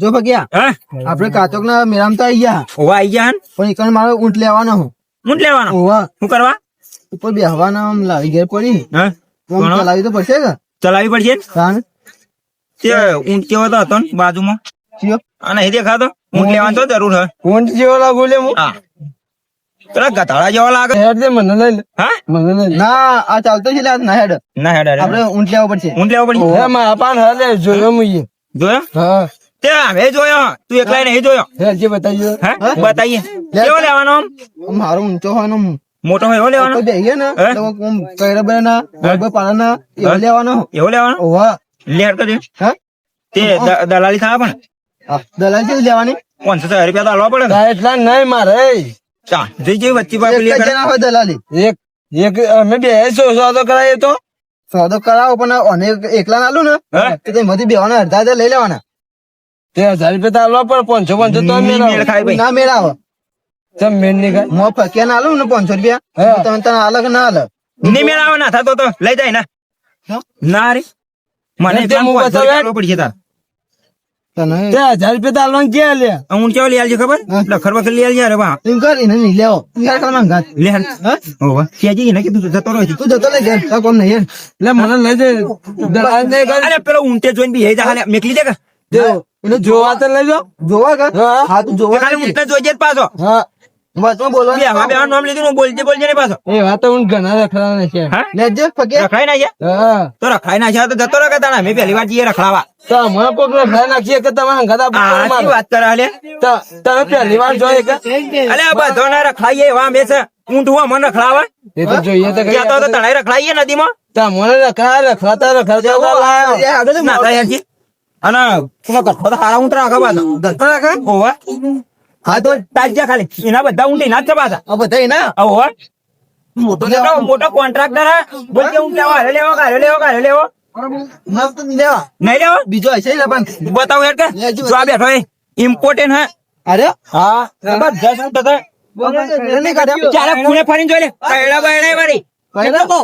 જો ભગ્યા આપડે કાચોક ના મેરામ તો આઈ ગયા. ઓવા આઈ ગયા પણ એક મારે ઊંટ લેવાનો હું. ઊંટ લેવાનો? ઓવા. શું કરવા? ઉપર બેહવાના આમ લાવી ઘેર પડી. હા? ચલાવી તો પડશે કે? ચલાવી પડશે તે ઊંટ કેવો તો હતો બાજુમાં? અને નહીં દેખાતો? ઊંટ લેવાનો તો જરૂર હે. ઊંટ જેવો લાગુ લે હું. હા. પેલા ગધાડા જેવા લાગે? હેડ દે મને લઈ લે. હા? મને લઈ ના આ ચાલતો છે ના હેડ. ના હેડ આપણે ઊંટ લેવો પડશે. ઊંટ લેવો પડશે? મારા પાન હાલે જોયો મુઈએ જોયો? હા. તે હવે જોયો તું એકલા નહીં જોયો? હેડ જે બતાવજો હા કેવો લેવાનો આમ? મારો ઊંચો હોય મોટો એવો લેવાનો? બેહીએ ને. તો આમ કઈરા બેના બરાબર પાડાના એવો લેવાનો એવો લેવાનો? ઓવા લે હેડ હા? તે દલાલી થાય પણ? દલાલી કેવી લેવાની? પાંચસો હજાર રૂપિયા તો આલવા પડે એટલા નહીં મારે. ચા જઈ જઈ વચ્ચે હોય દલાલી. એક એક અમે બે સોદો કરાય તો? સોદો કરાવો પણ અને એકલા ના આલું ને? તો તેમાંથી બેવાના અડધા અડધા લઈ લેવાના. તે હજાર રૂપિયા તો આલવા પણ પાંચસો પાંચસો તો મેળ ખાય ભાઈ. ના મેળાવો ચમ મેળની ખાય? મો ફક્યા ના આલું ને પાંચસો રૂપિયા? હે. તમે તને અલગ ના આલે. ની મેળ આવે ના થતો તો લઈ જાય ના. ના રે. મને તે હું બતાવે? રૂપિયા તાર. તને તે હજાર રૂપિયા તો આલવા ક્યાં લે? હું કેવો લઈ આલજે ખબર? હા. લખર વખર લઈ આલજે અરે બા એમ કર એને નહીં લેવો. યાર ખાના ઘાત લે હા? ઓવા કેજી ને કીધું જતો રહો છે. તું જતો લઈ ઘેર તાર કોમ નહીં એટલે મને લઈ દે. અરે પેલો ઊંટે જોઈને બી હેજા હાલે. મેકલી દે કે? એને જોવા તો લઈ જાઓ. જોવા કર હા. હા તું જોવા ખાલી કર. જોઈજે જ પાછો. હા. વચમાં બોલવાનું બે હા બે નામ લીધું હું બોલજે બોલજે ને પાછો. એ વાત હું ઘણા રખડાના છે. લેજે ફકે રખડાઈ ના હા. તો રખડાઈ ના તો જતો રહે તાણા. મેં પહેલી વાર જઈએ રખડાવા. તો હમણાં કોક રખડાઈ નાખીએ કે તમે હંગાતા આ બપોર શી મારો. વાત કરે હાલે? તો તમે પહેલી વાર જોઈએ કે? અલે બધો ના રખડાઈએ એવા અમે છે. ઊંટ હું મને રખડાવા. એ તો જોઈએ તો તો તો તણાઈ રખડાઈએ નદીમાં. તમને રખડા રખડાતા રખડાતા ના થાય. અને પેલો ગઠ્ઠો તો હારા ઊંટ રાખે પાછો. રાખે ઓવે. હા તો તાજ્યા ખાલી. એના બધા ઊંટ એના જ છે પાછા. બધા એના? ઓવે. મોટો મોટો કોન્ટ્રાક્ટર હે. બોલ કે હારે લેવો હારે લેવો હારે લેવો. નહીં લેવા. લેવો? બીજો હશે બતાવો હેડ કે. જો આ બેઠો હે. ઇમ્પોર્ટન્ટ અરે? હા. જબરજસ્ત ઊંટ હતો. ચાલે ખૂણે ફરીને જોઈ લે. કયડા બયડા વાળી. ના તો.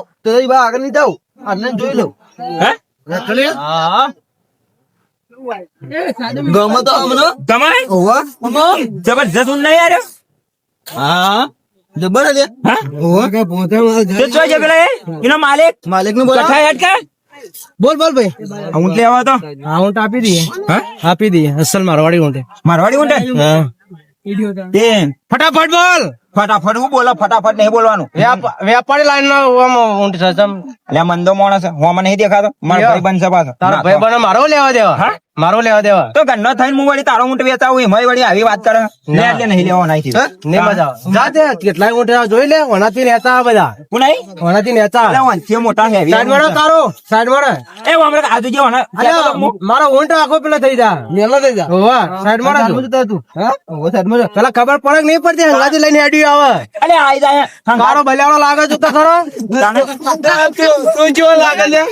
આગળ નહીં જાઉં. આટલે જોઈ લઉં. હે? હા. ગમે તો અમને તમારે ઓવા જબરજસ્ત ઊંટ નહીં યાર હા. જબર અલે હા? ઓવા કે પહોંચે તે જોઈ છે પેલા એનો માલિક? માલિકનું બોલા. કથા હેડ બોલ બોલ ભાઈ. ઊંટ લેવા તો હા ઊંટ આપી દઈએ. હા? આપી દઈએ. અસલ મારવાડી ઊંટે મારવાડી ઊંટે હા. ફટાફટ બોલ. ફટાફટ હું બોલો? ફટાફટ નહીં બોલવાનું. વેપારી લાઈન નો ઊંટ છે એટલે મંદો માણસ છે. હું મને નહીં દેખાતો. મારો ભાઈ બનશે પાછો. તારો ભાઈ બનો મારો લેવા દેવા. હા? મારો લેવા દેવા? તો ગન્નો થઈને હું વળી તારો ઊંટ વેચાવું એમાં વળી આવી વાત કરે. ને. એટલે નહીં લેવા નાખી? નહીં મજા આવે. જા કેટલાય ઊંટ જોઈ લે ઓનાથી નેતા બધા. હું નહીં? ઓનાથી નેતા. એટલે વંશીય મોટા heavy સાઈડ વાળો તારો સાઈડ વાળો. એ હમણાં આજુ જે ને, કહેતો તો હું. મારો ઊંટ આખો પેલો થઈ જા. મેલો થઈ જા. હોવા સાઈડ વાળો તો તું. હા? ઓ સાઈડમાં પેલા ખબર પડે કે નહીં પડતી? હંગાથી લઈને હેડ્યું આવે. અરે આઈ જાય મારો ભલ્યાવાળો લાગે છે તો ખરો. તું જેવો લાગે છે?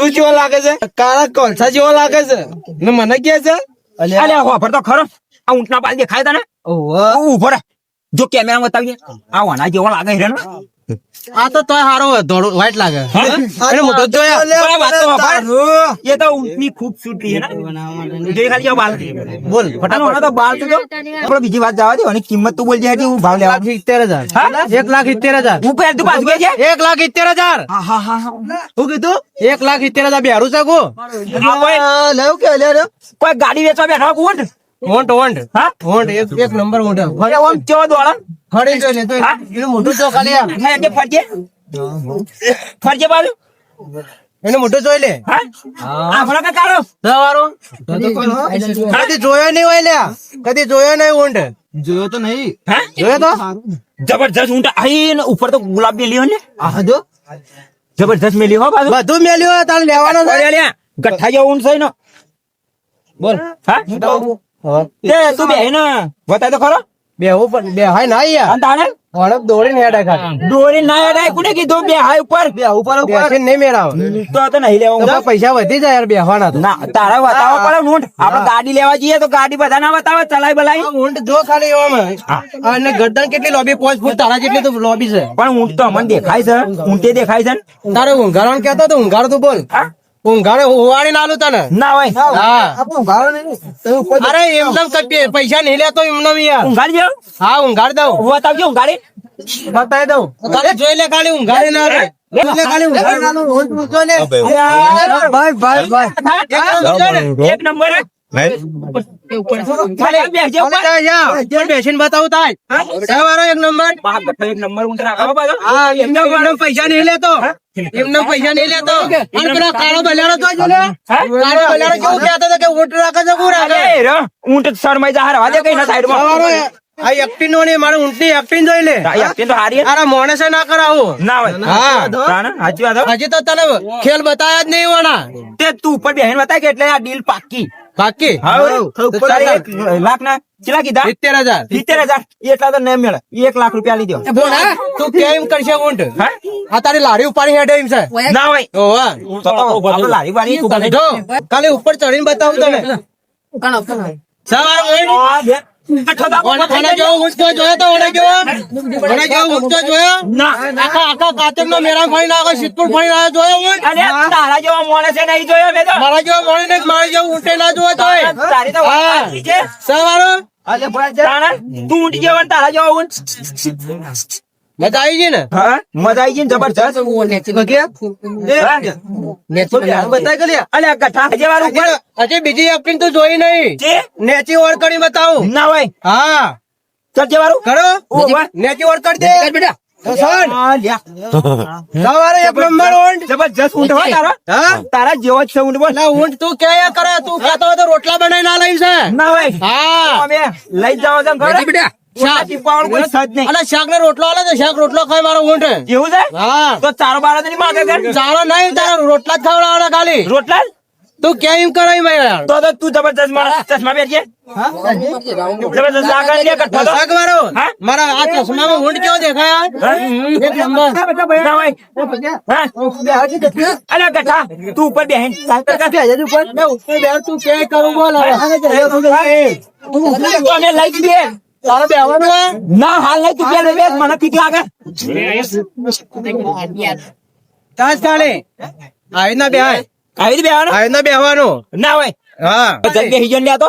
તું જેવો લાગે છે? કાળા કોલસા જેવો લાગે છે? ને મને કે છે અલ્યા અલે આવા તો ખરો. આ ઊંટના પાલ દેખાય તને? ઓવા ઊભો રે. જો કેમેરા બતાવીએ આ વાના જેવો લાગે રે ને. આ તો તોય હારો ધોળો વ્હાઈટ લાગે. અરે મોટો જોયા. પણ વાત તો હોભળ. એ તો ઊંટની ખૂબસૂરતી હે ને? જે ખાલી બાલ. બોલ ફટાફટ. તો બાલ તો આપણે બીજી વાત જવા દે. અને કિંમત તું બોલજે હજી હું ભાવ લેવા લાખ સિત્તેર હજાર. હા? એક લાખ સિત્તેર હજાર. હું પહેર તું પાછું છે એક લાખ સિત્તેર હજાર હા હા હા. હા. કીધું? એક લાખ સિત્તેર હજાર બેરું શકું આ કોઈ આ લેવું કે લે કોઈ ગાડી વેચવા બેઠા કોણ વોન્ટ વોન્ટ હા? વોન્ટ એક એક નંબર વોન્ટ ઓમ ચો દોડન ફરી જોઈ લે તો? એનું મોટું જો ખાલી આ. હા, એટલે ફરજે? ફરજે બાજુ એનું મોટું જોઈ લે. હા? આપણો કે કાઢો. સવારો કદી જોયો નહીં હોય લ્યા. કદી જોયો નહીં ઊંટ જોયો તો નહીં. હા? જોયો તો? જબરજસ્ત ઊંટ આઈ ને ઉપર તો ગુલાબ મેલ્યો ને. આ જો જબરજસ્ત મેલ્યો હો બાજુ બધું મેલ્યું તારે લેવાનો છે? લ્યા ગઠ્ઠા જેવો ઊંટ છે ને બોલ. હા? હા. તું બે ને બતાય તો ખરો. બે ઉપર બે હાય ના યાર અને તાણે? દોડી ને હેડા ખાલી. દોડી ના હેડા કોને કીધું? બે હાય ઉપર. બે ઉપર ઉપર. છે નહીં મેળાવ. તો તો નહીં લેવા પૈસા વધી જાય યાર બેહવાના તો. ના તારા વતાવ પડે ઊંટ. આપણે ગાડી લેવા જઈએ તો ગાડી બધા ના બતાવે ચલાય બલાય. ઊંટ જો ખાલી એવામાં અને ગરદન કેટલી લોબી પોચ ફૂટ તારા જેટલી તો લોબી છે. પણ ઊંટ તો અમને દેખાય છે. ઊંટે દેખાય છે. તારે ઊંઘારણ કહેતો તો ઊંઘાર તો બોલ. હા? ઊંઘાડે નાલું તને. ના હોય. હા. અરે એમને કઈ પૈસા નહીં લેતો એમને યાર. ઊંઘાડી જેવું હા ઊંઘાડ દઉં. બતાવજો ઊંઘાડી? બતાવી દઉં. ખાલી જોઈ લે ખાલી ઊંઘાડી ના રે. એક નંબર. હે. ખાલી બેસજો ઉપર. ચાલ, જા. ઉપર બેસીને બતાવું તાય એક નંબર. એક નંબર ઊંઘ રાખો પાછો. હા એમને એમને પૈસા નહીં લેતો. એમને પૈસા નહીં લેતો. અને પેલો કાળો બલિયારો તો જો કાળો બલિયારો કેવું કહેતો હતો કે ઊંટ રાખે છે કોણ રાખે. ઊંટ શરમાઈ જા હારવા દે કઈ ના સાઈડમાં. સવારો આ એક્ટિંગ નો નહીં મારે ઊંટની એક્ટિંગ જોઈ લે. આ તો હારી. અરે મોણસે ના કરાવું. ના હા. સાચી વાત હજી તો તને ખેલ બતાવ્યા જ નહીં વાણા તે તું ઉપર બેહીને બતાય કે એટલે આ ડીલ પાકી બાકી? લાખ ના કેટલા કીધા? સિત્તેર હજાર. સિત્તેર હજાર. એટલા તો નહીં મળે. એક લાખ રૂપિયા લીધો. તું કેમ કરશે ઊંટ? આ તારી લારી ઉપાડી હેડે એમ છે. ના હોય. ઓવા તો તો આપણે લારી વાળી તું કરે. જો. કાલે ઉપર ચડીને બતાવું તને. સવાર ઊંટ આ બે. કઠો તો ઓને ઓને જેવો ઊંટ તો જોયો? તો ઓને જેવો ઓને જેવો ઊંટ તો જોયો ના. આખા આખા કાતર નો મેળા ફરી નાખો સિદ્ધપુર ફરી નાખો જોયો ઊંટ અરે તારા જેવા માણસે નહીં જોયો મેં તો. મારા જેવો મળી ને મારા જેવો ઊંટે ના જોયો તોય તારી તો વાત સાચી છે. સવારો અલે ભાઈ તું ઊંટ જેવો તારા જેવો ઊંટ. મજા આવી ગઈ ને? હા? મજા આવી ગઈ ને જબરજસ્ત. હજી બીજી એક્ટિંગ તો જોઈ નહીં. નેચી ઓળ કરી બતાવું. ના ભાઈ હા. ચાલ જેવાળું કરો. નેચી ઓળ કરી દે હોય તારા. જેવો જ છે ઊંટ બોલ. ઊંટ તું કે કરે? તું ખાતો તો રોટલા બનાવી ના લઈ છે. ના ભાઈ હા. લઈ જાવ ને રોટલો આલે તો શાક રોટલો ખાય મારો ઊંટ. એવું છે? હા. તો ચારો બાર માગે કે? નહીં તારા રોટલા જ ખવડાવવાના ખાલી. રોટલા જ? તું કેમ કરાય મેં યાર તો તો તું જબરજસ્ત માણસ. ચશ્મા પહેરજે. જબરજસ્ત આગળ લે કઠો તો. શાક મારો હા? મારા આ ચશ્મામાં ઊંટ કેવો દેખાય હા? એક નંબર ના હોય. હા? અલે ગઠા, તું ઉપર બેહીન સાયકલ કર. મેં ઉપર બેઠ તું કે કરું બોલ હવે તો અમે લઈ જઈએ. તારે બેવાનું હે? ના હાલ નહીં તું પહેલે બેસ, મને બીક લાગે તાજ ખાલી આવી રીતના બેહાય આવી બેહવાનું? આવી રીતના બેહવાનું. ના હોય. હા. જલ્દી હિજન લ્યા તો.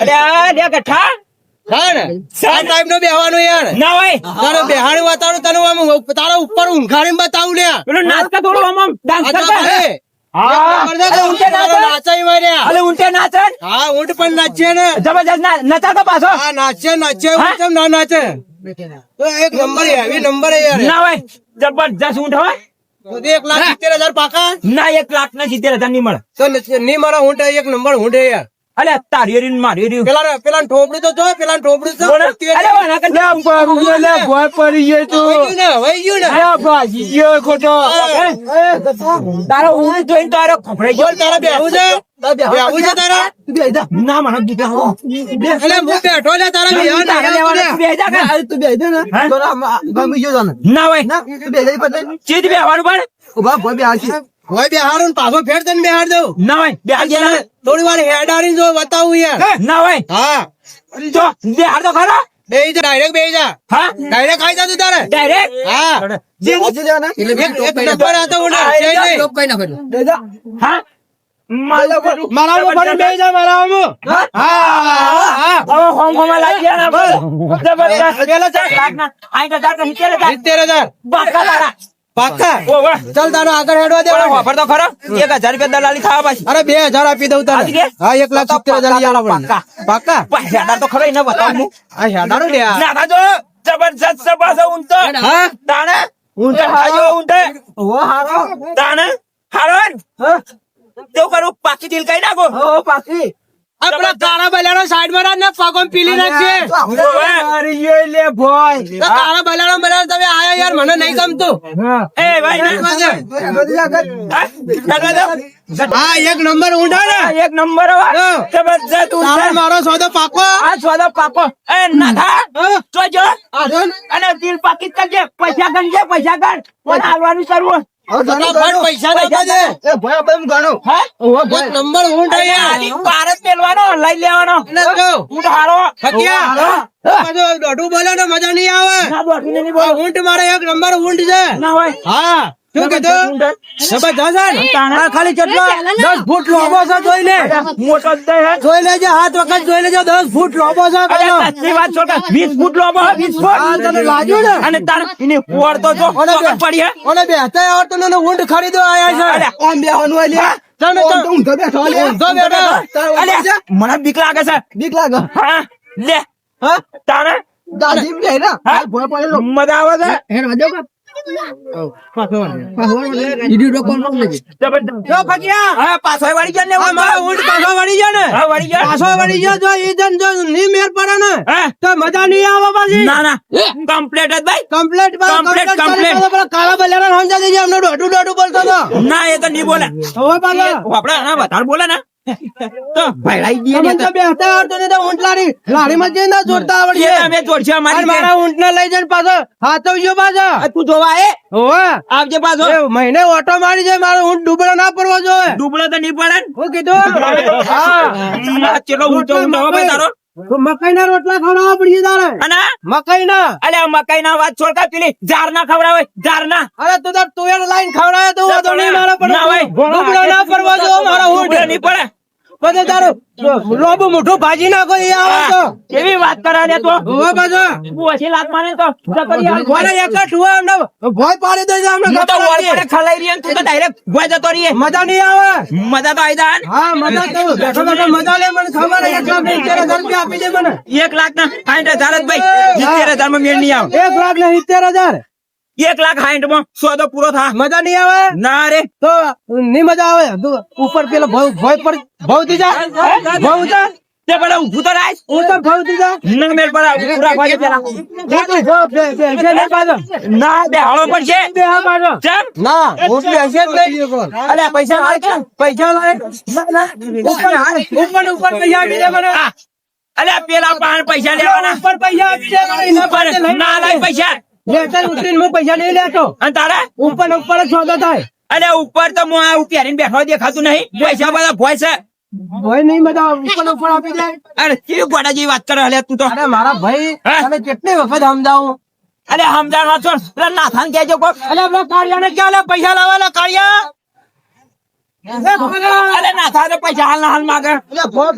અરે આ લે ને? નો ના ને. જબરજસ્ત ના- નચાતો પાછો. હા નાચે નાચે હા? ના નાચે. એક નંબર હેવી નંબર યાર. ના હોય. એક લાખ સિત્તેર હજાર પાકા. ના એક લાખ ના સિત્તેર હજાર નહીં મળે. નહીં મારા હું એક નંબર હું યાર. અલે તારી હરીને મારી હરી પેલા પેલા ઠોપડી તો જો પેલા ઠોપડી તો બોલો. અરે વાના કર. વહી ગયું ને વહી ગયું ને. તારો ઊંઘ જોઈને તારો ખભડાઈ ગયો. તારા બેહવું છે? બેહવું છે તારા? ના મને બીક લાગે. એટલે હું બેઠો ને તારા બેહવા તારે લેવાના તું બેહી જા કે? તું બે ને. તો ગમી ગયો ના ભાઈ. ના તું બે દે પછી ચીજ બેહવાનું ઊભા હોય બેહાડું ને પાછો ફેર તને બેહાર દઉં. ના હોય બેહાર ગયા થોડી વાર હેડાડીને જો બતાવું યાર. ના હોય. હા. જો બેહાર તો ખરા. બે જા ડાયરેક્ટ બે જા. હા? ડાયરેક્ટ ખાઈ જા તું તારે. ડાયરેક્ટ હા. જે લેવાના એક એક નંબર હતો ઊંટ છે નહીં. હા? મારા પર- મારા ઉપર બેહી જા મારા આમાં. હા? હા. હા? હવે હોંગકોંગમાં લાગી ગયા ને બસ. જબરજસ્ત. પેલો ચાર લાખના આઠ હજાર કે સિત્તેર હજાર. સિત્તેર હજાર. બાકા તારા. પાક્કા? ઓવે. ચાલ તારો આગળ હેડવા દે ઓફર તો ખરો. એક હજાર રૂપિયા દલાલી ખાવા પાછી. અરે બે હજાર આપી દઉં તને. હા એક લાખ સિત્તેર હજાર લઈ પાકા. પાક્કા. પાક્કા? તો ખરો એને બતાવું હું. આ હેડારો લે આ. ના જો જબરજસ્ત છે પાછો ઊંટો. હા? તાણે હા હાજો ઊંટે ઓ હારો. તાણે હારો? તેવું કરું પાકી દિલ કઈ નાખો? ઓ પાકી. આ તારા કાળા બલાડો સાઈડમાં ને પગોમ પીલી નાખશે લે ભાઈ. તો કાળા બલાડો બલાડો તમે આયા યાર મને નહીં ગમતું. એ ભાઈ હા? એક નંબર ઊંડા ને. એક નંબર. જબરજસ્ત ઊંટ મારો સોદો પાકો. આ સોદો પાકો. એ નાથા. જોજો જો. અને દિલ પાકી કરજે. પૈસા ગણજે પૈસા ગણ. મને હાલવાનું ગણો, ફટાફટ. પૈસા નાખો છે એ ભાઈ આપણે ગણો હા? એક નંબર ઊંડા યાર ભારત લઈ લેવાનો. ઊંટ હારો હકિયા બધું દોઢું બોલે ને મજા નહીં આવે. ના નહીં ઊંટ મારે એક નંબર ઊંટ છે. ના હોય. હા. શું કીધું જબરજસ્ત આ ખાલી કેટલો દસ ફૂટ લોબો છે જોઈ લે મોટો જ દે હે. જોઈ લેજે હાથ વખત જોઈ લેજો દસ ફૂટ લોબો છે વાત છો કે 20 ફૂટ લોબો હે, 20 ફૂટ. તને લાગ્યું ને? અને તાર એની પોર તો જો બે. પડી બેહતા આવડતું ને ઊંટ ખરીદવા આયા છે આમ બેહવાનું હોય. તો? મને બીક લાગે છે બીક લાગે હા લે હા તારે દાદી મજા આવે છે પાછો વળી ગયા ને ઊંટ પાછો વળી ગયો ને પાછો વળી ગયો જો ઈ જન જો ની મેર પડે ને તો મજા નહીં આવે પાછી ના ના કમ્પ્લેટ જ ભાઈ કમ્પ્લેટ Complete, complete. કાળા બલિયારા સમજા દેજે અમને દોઢું દોઢું બોલતો હતો ના એ તો નહીં બોલે હવે પાછો ના વધારે બોલે ને તો ને તો બેહતા આવડતું નહીં તો ઊંટ લારી લારીમાં જઈને જોડતા આવડીએ અમે જોડશે અમારી મારા ઊંટ ને લઈ જઈને પાછો હાથવજો પાછો. તું જોવા એ? હોવે આવજે પાછો. મહિને ઓટો મારી જાય મારો ઊંટ ડૂબળો ના પડવો જોઈએ. ડૂબળો તો નહીં પડે. હું કીધું? હા. તારો. તો મકાઈ ના રોટલા ખવડાવવા પડીએ તારે. અને? મકાઈ ના મકાઈ ના વાત છોડ કા પેલી? ના ખવડાવે ઝાર ના અરે તું તાર તુવેર લાઈન ખવડાવે તો વાંધો નહીં મારો પણ ના મારો ડૂબળો નહીં પડે. બધે તારો લોબો ભાજી નાખો એ આવે તો. કેવી વાત કરે ને તો ઓછી લાત તો જકરી ભોય એક જ અમને ભોય પાડી દેજે અમને તો વળ પડે. ખલાઈ રહી તું તો ડાયરેક્ટ ભોય જતો રહીએ. મજા નહીં આવે. મજા તો આઈ જાય હા મજા તો બેઠો બેઠો મજા લે મને ખબર એક લાખ હજાર આપી દે મને. એક લાખ ના સાઈઠ હજાર જ ભાઈ. સિત્તેર હજારમાં મેળ નહીં આવે. એક લાખ ને સિત્તેર હજાર. એક લાખ સાઠમાં સોદો પૂરો થા. મજા નહીં આવે? ના રે. તો નહીં મજા આવે? તું ઉપર પેલો ભવ ભય પર ભવ દી જા ભવ. જા. તે પેલા ઉભું તો રાખ. હું તો ભવ દી જા. ન મેલ પર પૂરા ભાગે પેલા. ના બે હાળો પડશે બે હા મારો ચમ. ના હું બે હશે જ નહીં. અલે પૈસા લાય કે? પૈસા લાય. ઉપર ઉપર ઉપર પૈસા આપી દે મને. અલે પેલા પાન પૈસા લેવાના. ઉપર પૈસા આપી દે મને. ના લાય પૈસા. લેટર ઉતરીને હું પૈસા નહીં લેતો અને તારા? ઉપર ને ઉપર જ સોદો થાય. અલે ઉપર તો હું આ બેઠો દેખાતું નહીં. પૈસા બધા ભોય છે. ભાઈ નહીં બધા ઉપર ઉપર આપી દે. અરે કેવી ગોડા જેવી વાત કરે અલે તું તો. અરે મારા ભાઈ તમે કેટલી વખત સમજાવું? અલે સમજાણવા છો. પેલા કહેજો કોક. અરે આપણા કાળિયાને ક્યાં લે? પૈસા લાવવાના કાળિયા? એ નાથા પૈસા હાલ ના હાલ માગે. અરે ભોય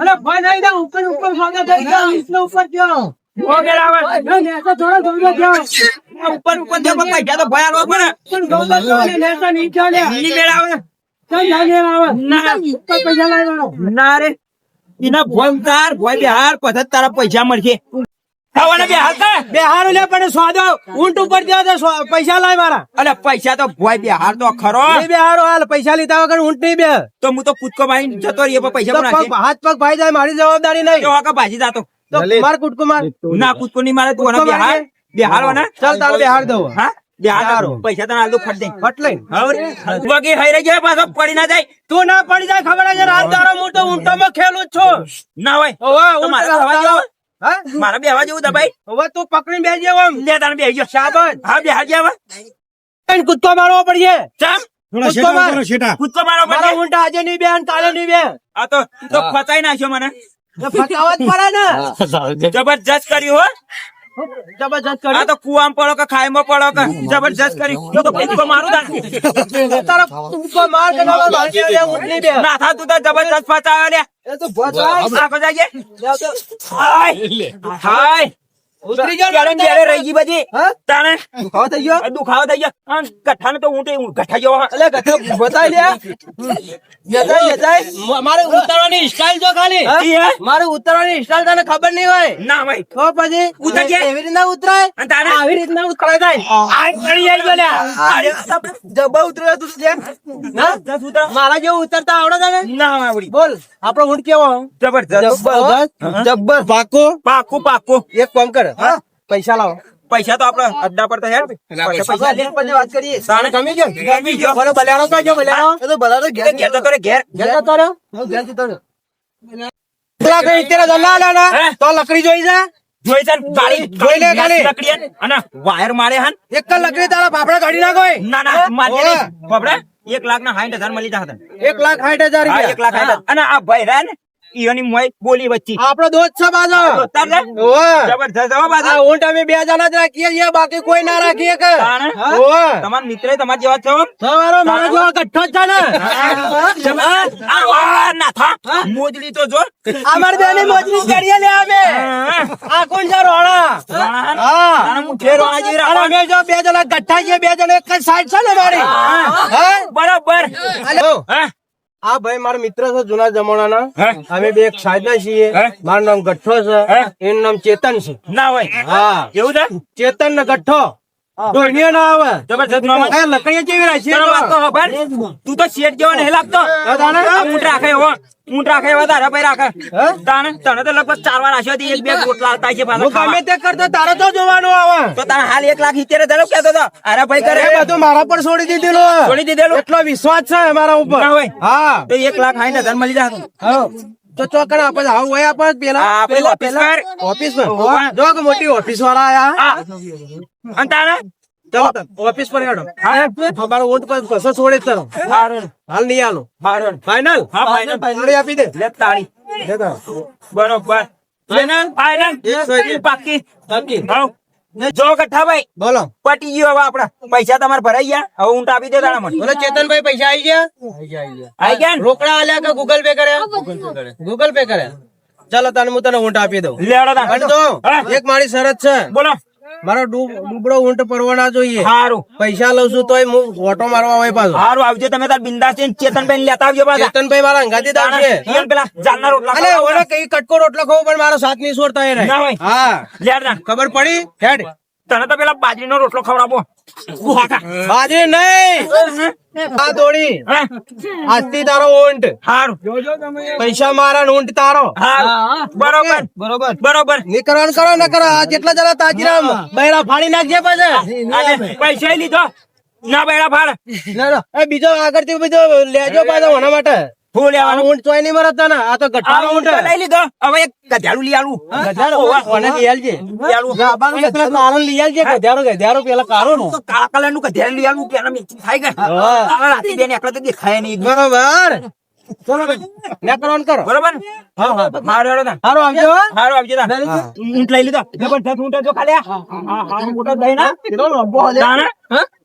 અરે ભોય નહીં ઉપર ઉપર સોદો થઈ ગયો. ઉપર થયો. ઓ આવે. એ નેસો થોડો સોદો ઉપર ઉપર જો પણ પૈસા તો ભોય હાલવા પડે પણ સોદો થયો ને નેસો નીચે ની. મેળ આવે. ચાલ ના લેવા આવે. ના. ઉપર પૈસા લાવવાનો. ના? રે. એના ભોય ભોય બિહાર પછી તારા પૈસા મળશે. ખાવાના બિહાર કે બે હારું લે પણ સ્વાદો ઊંટ ઉપર તો પૈસા લાય મારા અલે પૈસા તો ભોય બિહાર તો ખરો. બે હારો હાલ પૈસા લીધા વગર ઊંટ નહીં બે. તો હું તો કૂદકો ભાઈ જતો રહીએ પૈસા હાથ પગ ભાઈ જાય મારી જવાબદારી નહીં. તો આકા ભાજી જાતો. તો માર કુટકો ના નહીં મારે તું બિહાર મારી ચાલ તારે બે દઉં હા? બિહાર પૈસા તને આલદો ફટ દે ફટ લઈને. હવે વગી હઈ રહી જાય પાછો પડી ના જાય. તું ના પડી જાય ખબર છે રાત દારો હું તો ઊંટોમાં ખેલું છું. ના હોય. ઓવે, તો ઊંટ મારે રાત હવા હા? મારે બે જેવું દબાઈ. હવે તું પકડીને બેસજે આમ. લે તારે ગયો. હા કૂદકો મારવો પડશે? ચમ? કૂદકો માર. કૂદકો મારો ઊંટ આજે નહીં બે કાલે નહીં બે આ તો તું તો ફસાઈ નાખ્યો મને. પડે ને? જબરજસ્ત કર્યું હો. જબરજસ્ત આ કર્યું તો કુવામાં પડો કે ખાઈમાં પડો કે જબરજસ્ત કર્યું તું તો કૂદકો મારું તાર તારો કૂદકો માર કે ના માર, મારી જોડે ઊંટ નહીં બે ના થા તું તો જબરજસ્ત ફસાયો લે. એ તો ભસાય. આખો જાગે. હાય. હાય. ઉતરી ગયો ને ક્યારે ને ક્યારે રહી ગઈ બધી? તાણે? દુખાવો થઈ ગયો? દુખાવો થઈ ગયો. આમ ગઠ્ઠાને તો ઊંટે ગઠ્ઠા જેવો એટલે બતાવી લે. મારે ઉતરવાની સ્ટાઇલ જો ખાલી. હે? મારે ઉતરવાની સ્ટાઇલ તને ખબર નહીં હોય? ના ભાઈ તો પછી ઉતરજે. એવી રીતના ઉતરાય? અને તારે? આવી રીતના ઉતરાય થાય. આ ચડી આવી ગયો લ્યા. જબ્બા ઉતર્યો તું છે? ના? દસ ઉતરો. મારા જેવું ઉતરતા આવડે તને? ના આવડી. બોલ આપણો ઊંટ કેવો? જબરજસ્ત. જબ્બર પાકો પાકું પાકો. એક કામ કર. પૈસા લાવો. પૈસા તો આપડે અડ્ડા પર તો હેડ પૈસા લે વાત કરીએ. ગયો. ગયો. બોલો એ તો ઘેર ઘેર. ઘેર હું ઘેર લાના તો લકડી જોઈ જા જોઈ છે ગાડી જોઈ લે ગાડી. લકડી અને વાયર મારે હન એક લકડી તારા બાપડા કાઢી નાખો. ના ના ઓવે. બાપડા, એક લાખ ના સાઠ હજાર મળી જા એક લાખ સાઠ હજાર એક લાખ અને આ ભાઈ રહ્યા ને ઈયોની મોય બોલી વચ્ચે. આપણો દોસ્ત છે બાજો. જબરજસ્ત હો બાજો આ ઊંટ અમે બે જણા જ રાખીએ છીએ બાકી કોઈ ના રાખીએ કે. તમારા મિત્ર તમારા જેવા છો? તમારો મારો જેવો કઠ્ઠો છે ને. આ આ નાથા મોજડી તો જો. બે બેની મોજડી કરીએ લે અમે. આ કોણ છે રોણા? હા. હા હું ઘેર આજે અને અમે જો બે જણા કઠ્ઠા છે બે જણા એક સાઈડ છે ને મારી હા? બરોબર. હાલો. હા. આ ભાઈ મારા મિત્ર છે જૂના જમાનાના. અમે બે એક સાઈડ છીએ. મારું નામ ગઠ્ઠો છે. એનું નામ ચેતન છે. ના હોય. હા. એવું છે? ચેતન ને ગઠ્ઠો. ધોનીએ ના આવે. જબરજસ્ત મામા. આ લકડીએ કેવી રાખીએ તને વાત તો ખબર? તું તો શેઠ જેવો નહીં લાગતો? ઊંટ રાખે એવો. ઊંટ રાખે એવા તારા ભાઈ રાખે. હા? તને તો લગભગ ચાર વાર આશો એક બે રોટલા આવતા છે પાછા ગમે તે કરતો તારે તો જોવાનું આવે. તો તારે હાલ એક લાખ સિત્તેર હજાર કેતો હતો અરે ભાઈ કરે. બધું મારા પર છોડી દીધેલો છોડી દીધેલો? એટલો વિશ્વાસ છે મારા ઉપર. ના હા. તો એક લાખ હાઈ હજાર મળી જાય હા. તો ચોકડ આપણે આવું હોય આપણે પેલા? પેલા- ઓફિસ પેલા ઓફિસ પર જો કે મોટી ઓફિસ વાળા આયા. હા. અને તારે? ઓફિસ પર હેડો. મારો ઊંટ પર કશો છોડે તારો હાલ નહીં આલો. ફાઈનલ હા ફાઈનલ તાળી આપી દે. લે તાળી. બરોબર. ફાઈનલ ફાઈનલ પાકી નક્કી. જો કઠાભાઈ ભાઈ બોલો. પટી ગયો હવે આપડા પૈસા તમારે ભરાઈ ગયા? હવે ઊંટ આપી દે તારા મને બોલો ચેતનભાઈ પૈસા આવી ગયા? આઈ ગયા ને? રોકડા આલ્યા કે ગૂગલ પે કર્યા? ગૂગલ પે કરે ચાલો તને હું તને ઊંટ આપી દઉં. હા. એક મારી શરત છે. બોલો. મારો ડુબડો ઊંટ પરવાના જોઈએ. સારું પૈસા લઉં છું તોય હું ઓટો મારવા હોય પાછો. સારું આવજો તમે તાર બિંદાસ થઈને ચેતનભાઈ લેતા આવજો પાછા. ચેતનભાઈ મારા પેલા રોટલા અલે ખાવા કઈ કટકો રોટલો ખવો પણ મારો સાથની છોડતા એ રહે. હા. લેડ ખબર પડી? હેડ. તને તો પેલા બાજરીનો રોટલો ખવડાવો. બાજરી નહીં. આ દોડી આજથી તારો ઊંટ. હારું. પૈસા મારા ને ઊંટ તારો. બરોબર. બરોબર. બરોબર. નિકરણ કરો ન કરો આ જેટલા જરા તાજીરામ. બૈરા ફાડી નાખજે પાછા. પૈસા લીધો. ના બૈરા ફાડ. બીજો આગળથી બીજો લેજો પાછો ઓના માટે. હું આ ઊંટ ચોય નહીં મરતા ને આ તો ગઠ્ઠાનો ઊંટ લઈ લીધો. હવે એક ગધેડું લઈ આલું. ગધાડો, ઓને લઈ આલજે. આલું. અને પેલા કાળો લઈ આલજે, ગધાડો, ગધાડો પેલા કાળો નો. તો કાળા કલરનું ગધેડું લઈ આલું પેલા મેચિંગ થાય કે? હા. રાતે બેન એકલા તો દેખાય નહીં. બરોબર. ચલો ભાઈ, નેકરોન કરો બરોબર હા હા મારો હેડો તાન. હારું આવજો હો. આવજો તાન. ઊંટ લઈ લીધો જબરજસ્ત ઊંટ હતો ખાલી આ. આ આ મોટો દહીં ના. દાણા?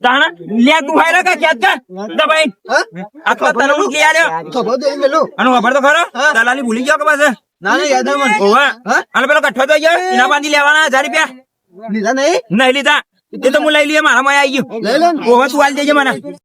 દાણા? લે તું ખાઈ લે કે ક્યાંક કે? દબાઈ. આટલા તને ઊંટ લઈ આલ્યો. ખબર તો એમ પેલું અને ખબર તો ખરો દલાલી ભૂલી ગયો કે પાછો? ના ના યાદ મને. ઓવે. અને પેલો કઠો થઈ ગયો એના બાંધી લેવાના હજાર રૂપિયા લીધા નહીં નહીં લીધા એ તો હું લઈ લઈએ મારા માં આવી ગયું લે તું હાલ દેજે મને